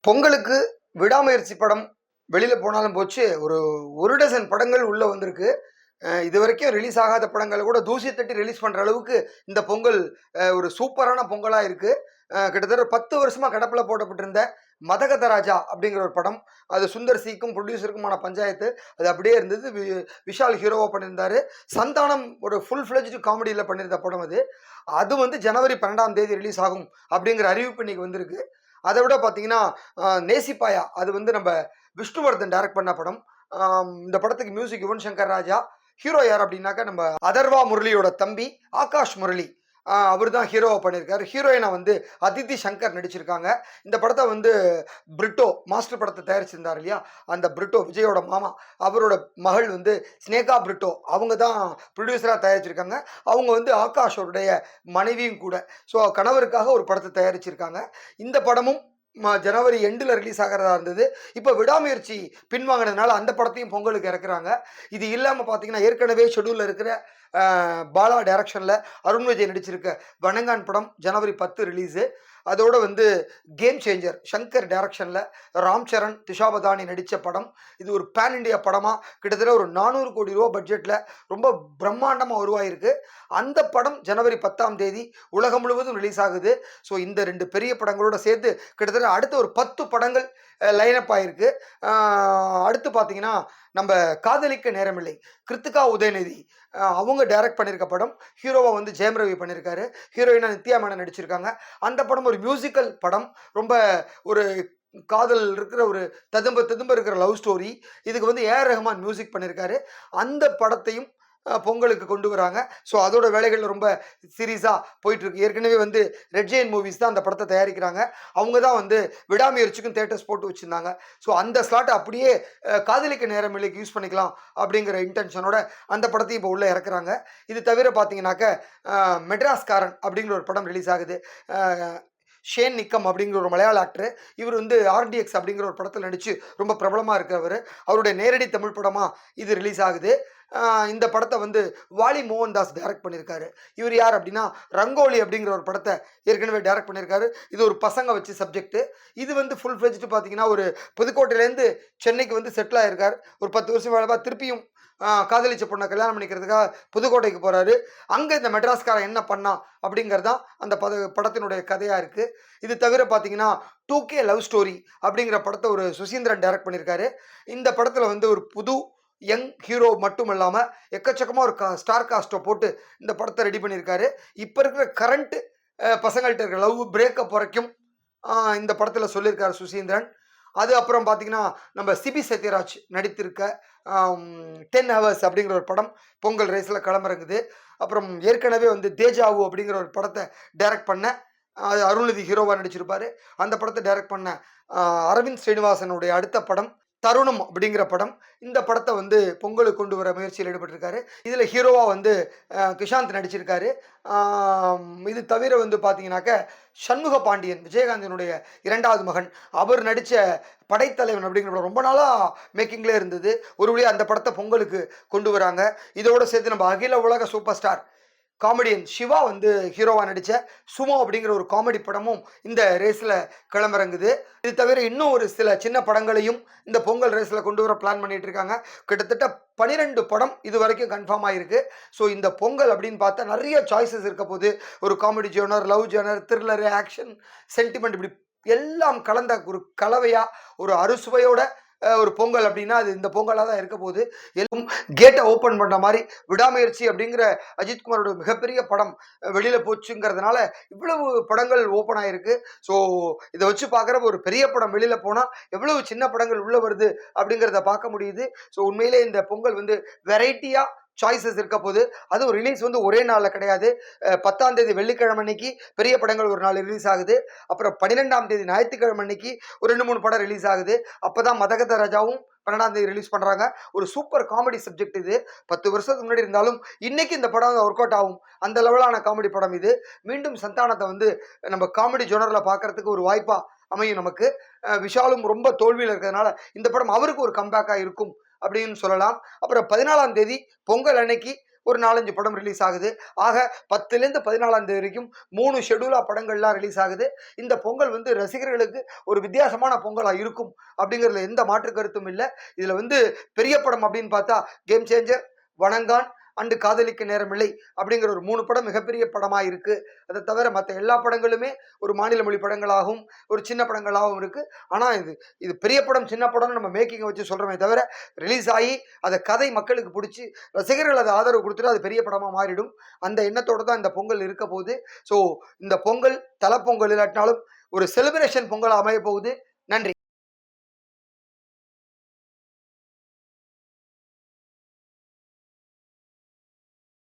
பொங்கலுக்கு விடாமுயற்சி படம் வெளியில் போனாலும் போச்சு. ஒரு ஒரு டசன் படங்கள் உள்ளே வந்திருக்கு. இது வரைக்கும் ரிலீஸ் ஆகாத படங்களை கூட தூசி தட்டி ரிலீஸ் பண்ணுற அளவுக்கு இந்த பொங்கல் ஒரு சூப்பரான பொங்கலாக இருக்குது கிட்டத்தட்ட பத்து வருஷமாக கடப்பில் போடப்பட்டிருந்த மதகத ராஜா அப்படிங்கிற ஒரு படம். அது சுந்தர் சிக்கும் ப்ரொடியூசருக்குமான பஞ்சாயத்து. அது அப்படியே இருந்தது. வி- விஷால் ஹீரோவாக பண்ணியிருந்தாரு. சந்தானம் ஒரு ஃபுல் ஃப்ளெஜ்டு காமெடியில் பண்ணியிருந்த படம் அது. அது வந்து ஜனவரி பன்னெண்டாம் தேதி ரிலீஸ் ஆகும் அப்படிங்கிற அறிவிப்பு இன்னைக்கு வந்திருக்கு. அதை விட பார்த்தீங்கன்னா நேசிப்பாயா? அது வந்து நம்ம விஷ்ணுவர்தன் டைரக்ட் பண்ண படம். இந்த படத்துக்கு மியூசிக் யுவன் சங்கர் ராஜா. ஹீரோ யார் அப்படின்னாக்கா நம்ம அதர்வா முரளியோட தம்பி ஆகாஷ் முரளி. அவர் தான் ஹீரோவை பண்ணியிருக்காரு. ஹீரோயினை வந்து அதித்தி சங்கர் நடிச்சிருக்காங்க. இந்த படத்தை வந்து பிரிட்டோ மாஸ்டர் படத்தை தயாரிச்சிருந்தார் இல்லையா? அந்த பிரிட்டோ விஜயோட மாமா அவரோட மகள் வந்து ஸ்னேகா பிரிட்டோ அவங்க தான் ப்ரொடியூசராக தயாரிச்சிருக்காங்க. அவங்க வந்து ஆகாஷோடைய மனைவியும் கூட. ஸோ கணவருக்காக ஒரு படத்தை தயாரிச்சிருக்காங்க. இந்த படமும் ஜனவரி எண்டில் ரிலீஸ் ஆகிறதா இருந்தது. இப்போ விடாமுயற்சி பின்வாங்கினதுனால அந்த படத்தையும் பொங்கலுக்கு இறக்குறாங்க. இது இல்லாமல் பார்த்தீங்கன்னா ஏற்கனவே ஷெடியூலில் இருக்கிற பாலா டைரக்ஷனில் அருண் விஜய் நடிச்சிருக்க வணங்கான் படம் ஜனவரி பத்து ரிலீஸு அதோட வந்து கேம் சேஞ்சர் சங்கர் டைரக்ஷனில் ராம் சரண் திஷாபதானி நடித்த படம். இது ஒரு பேன் இண்டியா படமாக கிட்டத்தட்ட ஒரு நானூறு கோடி ரூபா பட்ஜெட்டில் ரொம்ப பிரம்மாண்டமாக உருவாயிருக்கு. அந்த படம் ஜனவரி பத்தாம் தேதி உலகம் முழுவதும் ரிலீஸ் ஆகுது. ஸோ இந்த ரெண்டு பெரிய படங்களோட சேர்த்து கிட்டத்தட்ட அடுத்த ஒரு பத்து படங்கள் லைனப் ஆயிருக்கு. அடுத்து பார்த்தீங்கன்னா நம்ம காதலிக்க நேரமில்லை. கிருத்திகா உதயநிதி. அவங்க டைரக்ட் பண்ணியிருக்க படம். ஹீரோவை வந்து ஜெயம் ரவி பண்ணியிருக்காரு ஹீரோயினாக நித்யா மேனன் நடிச்சிருக்காங்க. அந்த படம் ஒரு மியூசிக்கல் படம். ரொம்ப ஒரு காதல் இருக்கிற ஒரு ததும்ப ததும்ப இருக்கிற லவ் ஸ்டோரி இதுக்கு வந்து ஏஆர் ரஹ்மான் மியூசிக் பண்ணியிருக்காரு அந்த படத்தையும் பொங்கலுக்கு கொண்டு வராங்க. ஸோ அதோட வேலைகள் ரொம்ப சீரியஸாக போயிட்டுருக்கு. ஏற்கனவே வந்து ரெட் ஜெயின் மூவிஸ் தான் அந்த படத்தை தயாரிக்கிறாங்க. அவங்க தான் வந்து விடாமுயற்சிக்கும் தேட்டர்ஸ் போட்டு வச்சுருந்தாங்க. ஸோ அந்த ஸ்லாட்டை அப்படியே காதலிக்க நேரம் இல்லைக்கு யூஸ் பண்ணிக்கலாம் அப்படிங்கிற இன்டென்ஷனோட அந்த படத்தையும் இப்போ உள்ளே இறக்குறாங்க. இது தவிர பார்த்தீங்கன்னாக்க மெட்ராஸ்காரன் அப்படிங்கிற ஒரு படம் ரிலீஸ் ஆகுது. ஷேன் நிக்கம் அப்படிங்கிற ஒரு மலையாள ஆக்டர் இவர் வந்து ஆர்டிஎக்ஸ் அப்படிங்கிற ஒரு படத்தில் நடித்து ரொம்ப பிரபலமாக இருக்கிறவர் அவருடைய நேரடி தமிழ் படமாக இது ரிலீஸ் ஆகுது. இந்த படத்தை வந்து வாலி மோகன் தாஸ் டைரக்ட் பண்ணியிருக்காரு இவர் யார் அப்படின்னா ரங்கோலி அப்படிங்கிற ஒரு படத்தை ஏற்கனவே டைரக்ட் பண்ணியிருக்காரு இது ஒரு பசங்க வச்சு சப்ஜெக்ட்டு இது வந்து ஃபுல் ஃப்ளெஜ்டு பார்த்தீங்கன்னா ஒரு புதுக்கோட்டையிலேருந்து சென்னைக்கு வந்து செட்டில் ஆகிருக்கார் ஒரு பத்து வருஷம் வேலைப்பா திருப்பியும் காதலிச்ச பொண்ணை கல்யாணம் பண்ணிக்கிறதுக்காக புதுக்கோட்டைக்கு போகிறாரு அங்கே இந்த மெட்ராஸ்காரன் என்ன பண்ணான் அப்படிங்கிறது தான் அந்த பத படத்தினுடைய கதையாக இருக்குது இது தவிர பார்த்தீங்கன்னா டூ கே லவ் ஸ்டோரி அப்படிங்கிற படத்தை ஒரு சுசீந்திரன் டைரக்ட் பண்ணியிருக்காரு இந்த படத்தில் வந்து ஒரு புது யங் ஹீரோ மட்டும் இல்லாமல் எக்கச்சக்கமாக ஒரு கா ஸ்டார் காஸ்ட்டை போட்டு இந்த படத்தை ரெடி பண்ணியிருக்காரு இப்போ இருக்கிற கரண்ட்டு பசங்கள்கிட்ட இருக்கிற லவ் பிரேக்கப் வரைக்கும் இந்த படத்தில் சொல்லியிருக்காரு சுசீந்திரன். அது அப்புறம் பார்த்தீங்கன்னா நம்ம சிபி சத்யராஜ் நடித்திருக்க டென் ஹவர்ஸ் அப்படிங்கிற ஒரு படம் பொங்கல் ரேஸில் களமிறங்குது. அப்புறம் ஏற்கனவே வந்து தேஜாவு அப்படிங்கிற ஒரு படத்தை டைரக்ட் பண்ண அது அருள்நிதி ஹீரோவாக நடிச்சிருப்பார். அந்த படத்தை டைரக்ட் பண்ண அரவிந்த் ஸ்ரீனிவாசனுடைய அடுத்த படம் தருணம் அப்படிங்கிற படம். இந்த படத்தை வந்து பொங்கலுக்கு கொண்டு வர முயற்சியில் ஈடுபட்டிருக்காரு. இதில் ஹீரோவாக வந்து கிஷாந்த் நடிச்சிருக்காரு. இது தவிர வந்து பார்த்தீங்கன்னாக்க சண்முக பாண்டியன் விஜயகாந்தினுடைய இரண்டாவது மகன். அவர் நடித்த படைத்தலைவன் அப்படிங்கிற படம் ரொம்ப நாளாக மேக்கிங்லேயே இருந்தது. ஒரு வழியாக அந்த படத்தை பொங்கலுக்கு கொண்டு வராங்க. இதோடு சேர்த்து நம்ம அகில உலக சூப்பர் ஸ்டார் காமெடியன் சிவா வந்து ஹீரோவாக நடித்த சுமோ அப்படிங்கிற ஒரு காமெடி படமும் இந்த ரேஸில் கிளம்பிறங்குது. இது தவிர இன்னும் ஒரு சில சின்ன படங்களையும் இந்த பொங்கல் ரேஸில் கொண்டு வர பிளான் பண்ணிகிட்டு இருக்காங்க கிட்டத்தட்ட பனிரெண்டு படம் இது வரைக்கும் கன்ஃபார்ம் ஆகிருக்கு ஸோ இந்த பொங்கல் அப்படின்னு பார்த்தா நிறைய சாய்ஸஸ் இருக்க போது ஒரு comedy genre love genre thriller action sentiment இப்படி எல்லாம் கலந்த ஒரு கலவையாக ஒரு அறுசுவையோட ஒரு பொங்கல் அப்படின்னா அது இந்த பொங்கலாக தான் இருக்க போகுது. எல்லாம் கேட்டை ஓப்பன் பண்ணுற மாதிரி விடாமுயற்சி அப்படிங்கிற அஜித்குமாரோட மிகப்பெரிய படம் வெளியில் போச்சுங்கிறதுனால இவ்வளவு படங்கள் ஓப்பன் ஆகிருக்கு ஸோ இதை வச்சு பார்க்குறப்ப ஒரு பெரிய படம் வெளியில் போனால் எவ்வளவு சின்ன படங்கள் உள்ளே வருது அப்படிங்கிறத பார்க்க முடியுது. ஸோ உண்மையிலே இந்த பொங்கல் வந்து வெரைட்டியாக சாய்ஸஸ் இருக்க போது அதுவும் ரிலீஸ் வந்து ஒரே நாளில் கிடையாது. பத்தாம் தேதி வெள்ளிக்கிழமை அன்னைக்கு பெரிய படங்கள் ஒரு நாள் ரிலீஸ் ஆகுது. அப்புறம் பன்னிரெண்டாம் தேதி ஞாயிற்றுக்கிழமை அன்னைக்கு ஒரு ரெண்டு மூணு படம் ரிலீஸ் ஆகுது. அப்போ தான் மதகத ராஜாவும் பன்னெண்டாம் தேதி ரிலீஸ் பண்ணுறாங்க ஒரு சூப்பர் காமெடி சப்ஜெக்ட் இது. பத்து வருஷத்துக்கு முன்னாடி இருந்தாலும் இன்னைக்கு இந்த படம் ஒர்க் அவுட் ஆகும். அந்த லெவலான காமெடி படம் இது. மீண்டும் சந்தானத்தை வந்து நம்ம காமெடி ஜோனரில் பார்க்கறதுக்கு ஒரு வாய்ப்பாக அமையும் நமக்கு. விஷாலும் ரொம்ப தோல்வியில் இருக்கிறதுனால இந்த படம் அவருக்கு ஒரு கம்பேக்காக இருக்கும். அப்படின்னு சொல்லலாம். அப்புறம் பதினாலாம் தேதி பொங்கல் அன்னைக்கு ஒரு நாலஞ்சு படம் ரிலீஸ் ஆகுது. ஆக பத்துலேருந்து பதினாலாம் தேதி வரைக்கும் மூணு ஷெடியூலாக படங்கள்லாம் ரிலீஸ் ஆகுது. இந்த பொங்கல் வந்து ரசிகர்களுக்கு ஒரு வித்தியாசமான பொங்கலாக இருக்கும் அப்படிங்கிறதுல எந்த மாற்று கருத்தும் இல்லை. இதில் வந்து பெரிய படம் அப்படின்னு பார்த்தா கேம் சேஞ்சர் வணங்கான் அண்டு காதலிக்க நேரமில்லை அப்படிங்கிற ஒரு மூணு படம் மிகப்பெரிய படமாக இருக்குது அதை தவிர மற்ற எல்லா படங்களுமே ஒரு மாநில மொழி படங்களாகவும் ஒரு சின்ன படங்களாகவும் இருக்குது ஆனால் இது இது பெரிய படம் சின்ன படம்னு நம்ம மேக்கிங்கை வச்சு சொல்கிறோமே தவிர ரிலீஸ் ஆகி அதை கதை மக்களுக்கு பிடிச்சி ரசிகர்கள் அதை ஆதரவு கொடுத்துட்டு அது பெரிய படமாக மாறிடும். அந்த எண்ணத்தோடு தான் இந்த பொங்கல் இருக்க போகுது. ஸோ இந்த பொங்கல் தலை பொங்கல் இல்லாட்டினாலும் ஒரு செலிப்ரேஷன் பொங்கல் அமைய போகுது. நன்றி.